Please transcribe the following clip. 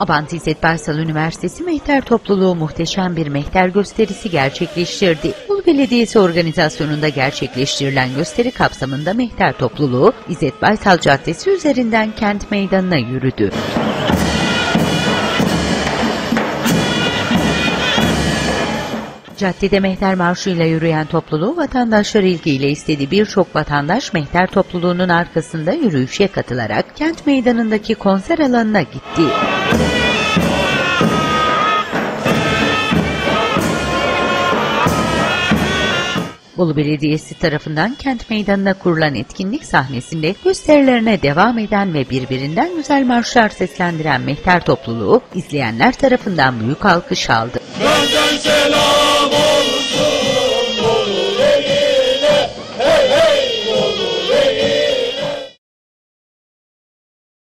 Abant İzzet Baysal Üniversitesi Mehter Topluluğu muhteşem bir mehter gösterisi gerçekleştirdi. Bolu Belediyesi organizasyonunda gerçekleştirilen gösteri kapsamında Mehter Topluluğu İzzet Baysal Caddesi üzerinden kent meydanına yürüdü. Caddede Mehter Marşı'yla yürüyen topluluğu vatandaşlar ilgiyle istedi. Birçok vatandaş Mehter topluluğunun arkasında yürüyüşe katılarak kent meydanındaki konser alanına gitti. Bolu Belediyesi tarafından kent meydanına kurulan etkinlik sahnesinde gösterilerine devam eden ve birbirinden güzel marşlar seslendiren Mehter topluluğu izleyenler tarafından büyük alkış aldı. Benden selam